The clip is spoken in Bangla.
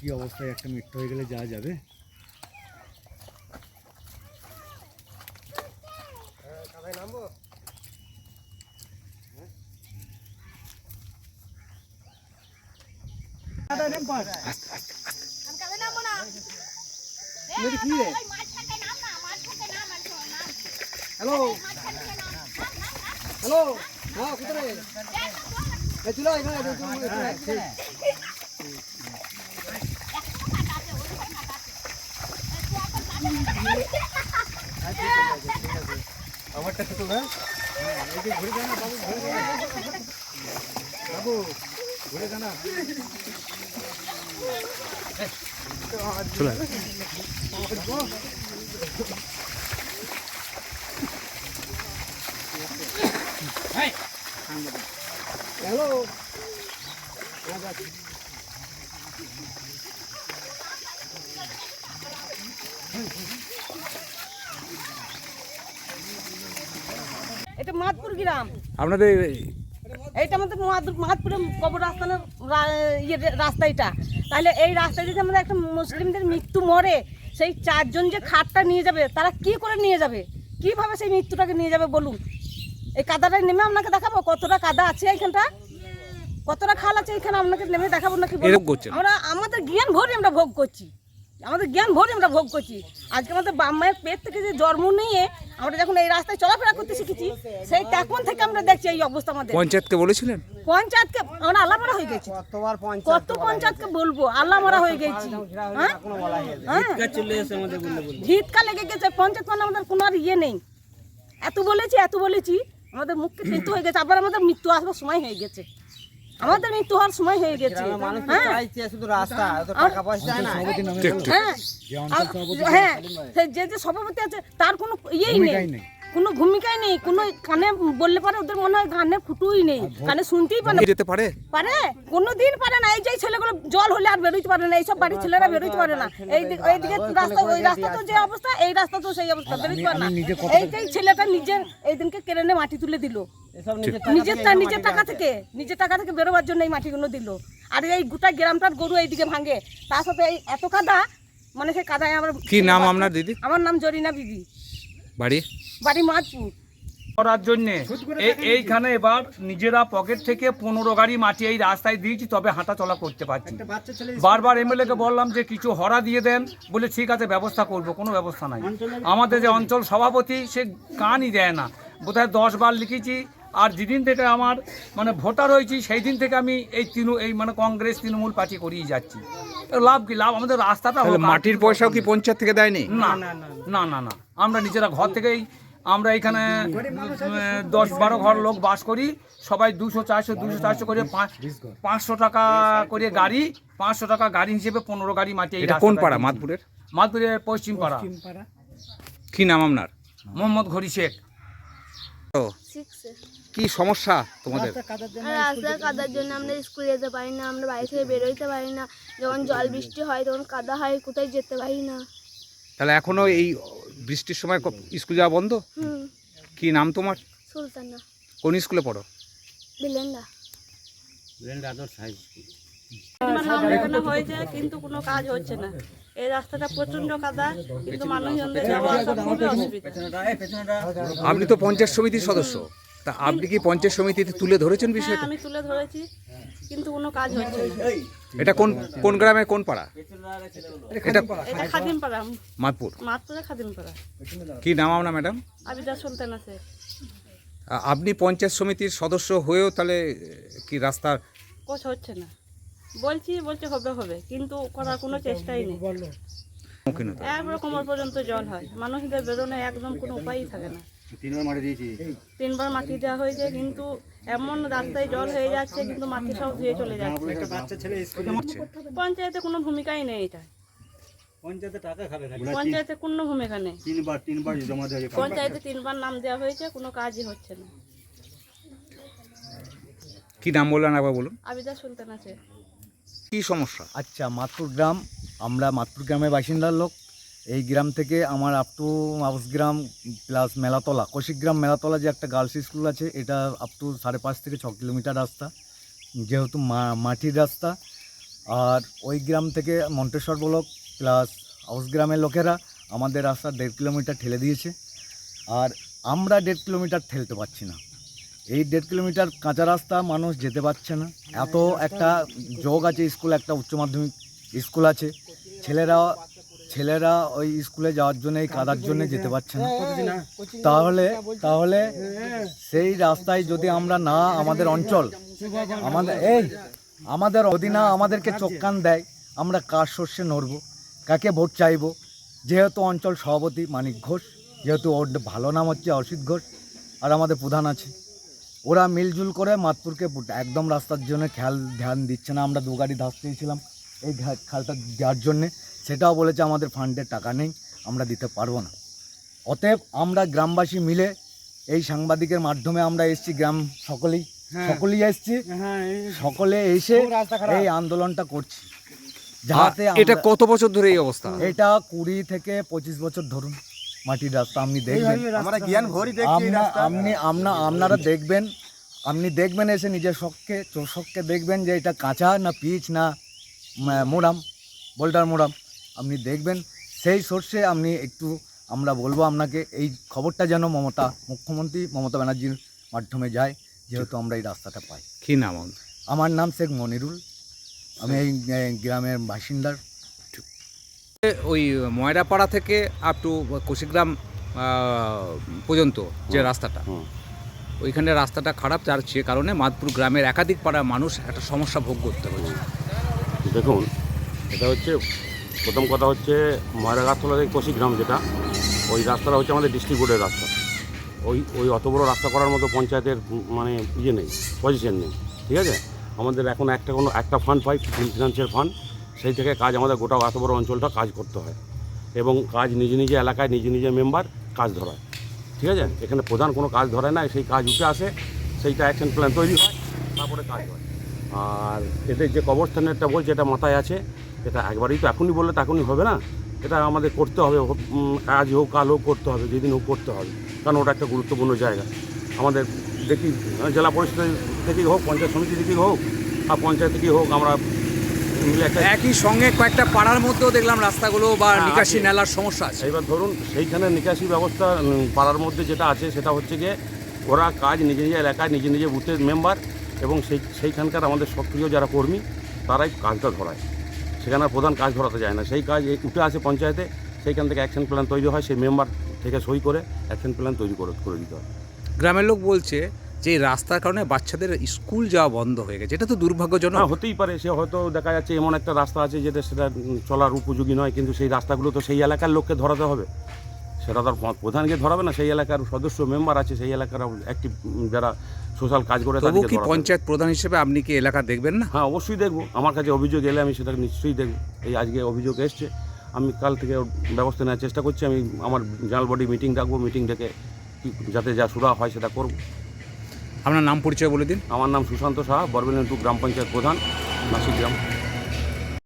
কি অবস্থায় একটা মৃত্যু হয়ে গেলে যাওয়া যাবে হ্যালো হ্যালো হ্যাঁ কোথায় এই চলো এখানে এখানে আমারটা তো না এই যে ঘুরে যাও না বাবু ঘুরে যাও না। বাবু ঘুরে যাও হ্যালো এটা মাদপুর গ্রাম। আপনাদের এইটা আমাদের মাদ- মাদপুরে কবর রাস্তানের ইয়ে রাস্তা এটা। তাহলে এই রাস্তায় যদি আমাদের একটা মুসলিমদের মৃত্যু মরে সেই চারজন যে খাটটা নিয়ে যাবে তারা কি করে নিয়ে যাবে? কীভাবে সেই মৃত্যুটাকে নিয়ে যাবে বলুন? এই কাদাটায় নেমে আপনাকে দেখাবো? কতটা কাদা আছে এইখানটা? কতটা খাল আছে এখানে আপনাকে নেমে দেখাবো নাকি আমরা আমাদের জ্ঞান ভরে আমরা ভোগ করছি। আমাদের জ্ঞান ভরে আমরা ভোগ করছি। আজকে আমাদের বাপ মায়ের পেট থেকে যে জন্ম নিয়ে আমরা যখন এই রাস্তায় চলাফেরা করতে শিখেছি সেই তখন থেকে আমরা দেখছি এই অবস্থা আমাদের। পঞ্চায়েতকে বলেছিলেন? পঞ্চায়েতকে আমরা আল্লাহ মারা হয়ে গেছি। কত পঞ্চায়েতকে বলব? আল্লাহ মারা হয়ে গেছি। হ্যাঁ? হ্যাঁ? ভিতকা লেগে গেছে। পঞ্চায়েত মানে আমাদের কোনো আর ইয়ে নেই। এত বলেছি এত বলেছি। আমাদের মুখকে মৃত্যু হয়ে গেছে। আবার আমাদের মৃত্যু আসবার সময় হয়ে গেছে। আমাদের মৃত্যু হওয়ার সময় হয়ে গেছে। হ্যাঁ। হ্যাঁ। হ্যাঁ। সে যে যে সভাপতি আছে তার কোনো ইয়েই নেই। কোনো ভূমিকাই নেই। কোনো কানে বললে পারে ওদের মনে হয় কানে ফুটুই নেই। কানে শুনতেই পারে না। যেতে পারে? পারে। কোনোদিন পারে না। এই যে ছেলেগুলো জল হলে আর বেরোইতে পারে না। এইসব বাড়ির ছেলেরা বেরোইতে পারে না। এই দিক- এইদিকে রাস্তা ওই রাস্তা তো যে অবস্থা এই রাস্তা তো সেই অবস্থা। বেরোইতে পারে না। এই যে ছেলেটা নিজের এই দিনকে কেড়ে নিয়ে মাটি তুলে দিল। নিজের টাকা থেকে নিজের টাকা থেকে। বেরোবার জন্য এই মাটিগুলো দিল। আর এই গোটা গ্রামটার গরু এইদিকে ভাঙে। তার সাথে এই এত কাদা মানে সেই কাদায় আমার কি নাম আপনার দিদি? আমার নাম জরিনা বিবি। বাড়ি? বাড়ি মাদপুর করার জন্যে। এইখানে এবার নিজেরা পকেট থেকে পনেরো গাড়ি মাটি এই রাস্তায় দিয়েছি তবে হাঁটা চলা করতে পারছি। বারবার এমএলএকে বললাম যে কিছু হরা দিয়ে দেন। বলে ঠিক আছে ব্যবস্থা করব কোনো ব্যবস্থা নাই। আমাদের যে অঞ্চল সভাপতি সে কানই দেয় না। বোধহয় দশ বার লিখেছি আর যেদিন থেকে আমার মানে ভোটার হয়েছি সেই দিন থেকে আমি এই তৃণমূল এই মানে কংগ্রেস তৃণমূল পার্টি করিয়ে যাচ্ছি। লাভ কি? লাভ আমাদের রাস্তাটা মাটির পয়সাও কি পঞ্চায়েত থেকে দেয়নি? না না না না আমরা নিজেরা ঘর থেকেই আমরা এখানে দশ বারো ঘর লোক বাস করি। সবাই দুশো চারশো দুশো চারশো করে পাঁচ- পাঁচশো টাকা করে গাড়ি পাঁচশো টাকা গাড়ি হিসেবে পনেরো গাড়ি মাটি এটা কোন পাড়া? মাদপুরের মাদপুরের পশ্চিম পাড়া। কি নাম আপনার? মোহাম্মদ ঘড়ি শেখ। ও, কি সমস্যা তোমাদের? রাস্তায় কাদার জন্য আমরা স্কুলে যেতে পারি না আমরা বাড়ি থেকে বেরোইতে পারি না। যখন জল বৃষ্টি হয় তখন কাদা হয় কোথায় যেতে পারি না। তাহলে এখনও এই বৃষ্টির সময় স্কুল যাওয়া বন্ধ? কি নাম তোমার? সুলতানা। কোন স্কুলে পড়ো? বিলেন্ডা এখানে হয়েছে কিন্তু কোনো কাজ হচ্ছে না। এই রাস্তাটা প্রচণ্ড কাদা কিন্তু মানুষজনদের যাওয়া আসা খুবই অসুবিধা। আপনি তো পঞ্চায়েত সমিতির সদস্য। তা আপনি কি পঞ্চায়েত সমিতিতে তুলে ধরেছেন হ্যাঁ বিষয়টা? আমি তুলে ধরেছি কিন্তু কোনো কাজ হচ্ছে না। এটা কোন কোন গ্রামে কোন পাড়া? এটা এটা খাদিমপাড়া। মাদপুর মাত্রে খাদিমপাড়া। কি নাম আপনার ম্যাডাম? আবিদা সুলতান আছে আপনি পঞ্চায়েত সমিতির সদস্য হয়েও তাহলে কি রাস্তার কোচ হচ্ছে না। বলছি বলছে হবে হবে কিন্তু করার কোনো চেষ্টাই নেই। কোমর পর্যন্ত জল হয়। মানুষদের বেরোনো একদম কোনো উপায়ই থাকে না। তিনবার মারি দিয়েছি। তিনবার মাটি দেওয়া হয়েছে কিন্তু এমন রাস্তায় জল হয়ে যাচ্ছে কিন্তু মাটি সব ধুয়ে চলে যাচ্ছে। বাচ্চা ছেলে পঞ্চায়েতে কোনো ভূমিকাই নেই এটা। পঞ্চায়েতে টাকা খাবে পঞ্চায়েতে কোনো ভূমিকা নেই। তিনবার তিনবার জমা দেওয়া পঞ্চায়েতে তিনবার নাম দেওয়া হয়েছে কোনো কাজই হচ্ছে না। কি নাম বললেন বলুন? আবিদা সুলতান আছে কি সমস্যা? আচ্ছা মাতপুর গ্রাম আমরা মাতপুর গ্রামের বাসিন্দার লোক। এই গ্রাম থেকে আমার আপ টু গ্রাম প্লাস মেলাতলা কৌশিকগ্রাম মেলাতলা যে একটা গার্লস স্কুল আছে, এটা আপ টু সাড়ে পাঁচ থেকে ছ কিলোমিটার রাস্তা, যেহেতু মাটির রাস্তা। আর ওই গ্রাম থেকে মন্টেশ্বর ব্লক প্লাস গ্রামের লোকেরা আমাদের রাস্তা দেড় কিলোমিটার ঠেলে দিয়েছে। আর আমরা দেড় কিলোমিটার ঠেলতে পারছি না। এই দেড় কিলোমিটার কাঁচা রাস্তা, মানুষ যেতে পারছে না। এত একটা যোগ আছে স্কুল একটা উচ্চ মাধ্যমিক স্কুল আছে। ছেলেরা ছেলেরা ওই স্কুলে যাওয়ার জন্য এই কাদার জন্য যেতে পারছে না। তাহলে তাহলে সেই রাস্তায় যদি আমরা না আমাদের অঞ্চল আমাদের এই আমাদের অধীনা আমাদেরকে চোখ কান দেয় আমরা কার শস্যে নড়ব কাকে ভোট চাইব? যেহেতু অঞ্চল সভাপতি মানিক ঘোষ যেহেতু ওর ভালো নাম হচ্ছে অসিত ঘোষ আর আমাদের প্রধান আছে। ওরা মিলজুল করে মাতপুরকে একদম রাস্তার জন্য খেয়াল ধ্যান দিচ্ছে না। আমরা দু গাড়ি ধাস পেয়েছিলাম এই খালটা দেওয়ার জন্যে। সেটাও বলেছে আমাদের ফান্ডের টাকা নেই আমরা দিতে পারব না। অতএব আমরা গ্রামবাসী মিলে এই সাংবাদিকের মাধ্যমে আমরা এসছি গ্রাম সকলেই সকলেই এসছি সকলে এসে এই আন্দোলনটা করছি। যাতে এটা কত বছর ধরে এই অবস্থা? এটা কুড়ি থেকে পঁচিশ বছর ধরুন মাটির রাস্তা আপনি দেখবেন। আমরা জ্ঞান আপনি আপনা আপনারা দেখবেন আপনি দেখবেন এসে নিজের শখকে চোখকে দেখবেন যে এটা কাঁচা না পিচ না মোরাম বোল্টার মোরাম। আপনি দেখবেন সেই সোর্সে আপনি একটু আমরা বলব আপনাকে এই খবরটা যেন মমতা মুখ্যমন্ত্রী মমতা ব্যানার্জির মাধ্যমে যায় যেহেতু আমরা এই রাস্তাটা পাই। কি নাম আমার নাম শেখ মনিরুল। আমি এই গ্রামের বাসিন্দার। ওই ময়রাপাড়া থেকে আপ টু কুশিগ্রাম পর্যন্ত যে রাস্তাটা ওইখানে রাস্তাটা খারাপ যার সে কারণে মাদপুর গ্রামের একাধিক পাড়ার মানুষ একটা সমস্যা ভোগ করতে হচ্ছে। দেখুন এটা হচ্ছে প্রথম কথা হচ্ছে ময়রাগাতলা থেকে কোশিগ্রাম যেটা, ওই রাস্তাটা হচ্ছে আমাদের ডিস্ট্রিক্ট বোর্ডের রাস্তা। ওই ওই অত বড় রাস্তা করার মতো পঞ্চায়েতের মানে ইয়ে নেই পজিশন নেই, ঠিক আছে? আমাদের এখন একটা কোনো, একটা ফান্ড পাই ফিনান্সিয়াল ফান্ড সেই থেকে কাজ আমাদের গোটা এত বড় অঞ্চলটা কাজ করতে হয়। এবং কাজ নিজে নিজে এলাকায়, নিজে নিজে মেম্বার কাজ ধরায়, ঠিক আছে? এখানে প্রধান কোনো কাজ ধরে না, সেই কাজ উঠে আসে, সেইটা অ্যাকশন প্ল্যান তৈরি হয়, তারপরে কাজ হয়। আর এদের যে কবরস্থানের কবরস্থানেরটা বলছে, এটা মাথায় আছে এটা একবারই তো এখনই বললে তো এখনই হবে না। এটা আমাদের করতে হবে আজ হোক কাল হোক করতে হবে যেদিন হোক করতে হবে। কারণ ওটা একটা গুরুত্বপূর্ণ জায়গা। আমাদের দেখি জেলা পরিষদ থেকেই হোক পঞ্চায়েত সমিতি থেকেই হোক আর পঞ্চায়েত থেকেই হোক আমরা একই সঙ্গে কয়েকটা পাড়ার মধ্যেও দেখলাম রাস্তাগুলো বা হ্যাঁ, নিকাশি। নালার সমস্যা আছে। এইবার ধরুন সেইখানে নিকাশি ব্যবস্থা পাড়ার মধ্যে যেটা আছে সেটা হচ্ছে গিয়ে ওরা কাজ নিজে নিজে এলাকায় নিজে নিজে বুথের মেম্বার এবং সেই সেইখানকার আমাদের সক্রিয় যারা কর্মী তারাই কাজটা ধরায়। সেখানে প্রধান কাজ ধরাতে যায় না। সেই কাজ এই উঠে আসে পঞ্চায়েতে সেইখান থেকে অ্যাকশন প্ল্যান তৈরি হয় সেই মেম্বার থেকে সই করে অ্যাকশন প্ল্যান তৈরি করে করে দিতে হয়। গ্রামের লোক বলছে যে রাস্তার কারণে বাচ্চাদের স্কুল যাওয়া বন্ধ হয়ে গেছে। এটা তো দুর্ভাগ্যজনক। হতেই পারে। সে হয়তো দেখা যাচ্ছে এমন একটা রাস্তা আছে যেটা সেটা চলার উপযোগী নয় কিন্তু সেই রাস্তাগুলো তো সেই এলাকার লোককে ধরাতে হবে। সেটা তার প্রধানকে ধরাবে না সেই এলাকার সদস্য মেম্বার আছে সেই এলাকার অ্যাক্টিভ যারা সোশ্যাল কাজ করে তবু কি পঞ্চায়েত প্রধান হিসেবে আপনি কি এলাকা দেখবেন না? হ্যাঁ অবশ্যই দেখব। আমার কাছে অভিযোগ এলে আমি সেটা নিশ্চয়ই দেখব। এই আজকে অভিযোগ এসছে। আমি কাল থেকে ব্যবস্থা নেওয়ার চেষ্টা করছি। আমি আমার জেনারেল বডি মিটিং ডাকবো। মিটিং ডেকে যাতে যা সুরা হয় সেটা করব। আপনার নাম পরিচয় বলে দিন। আমার নাম সুশান্ত সাহা। বরবেলেন্টু গ্রাম পঞ্চায়েত প্রধান। নাসিক গ্রাম।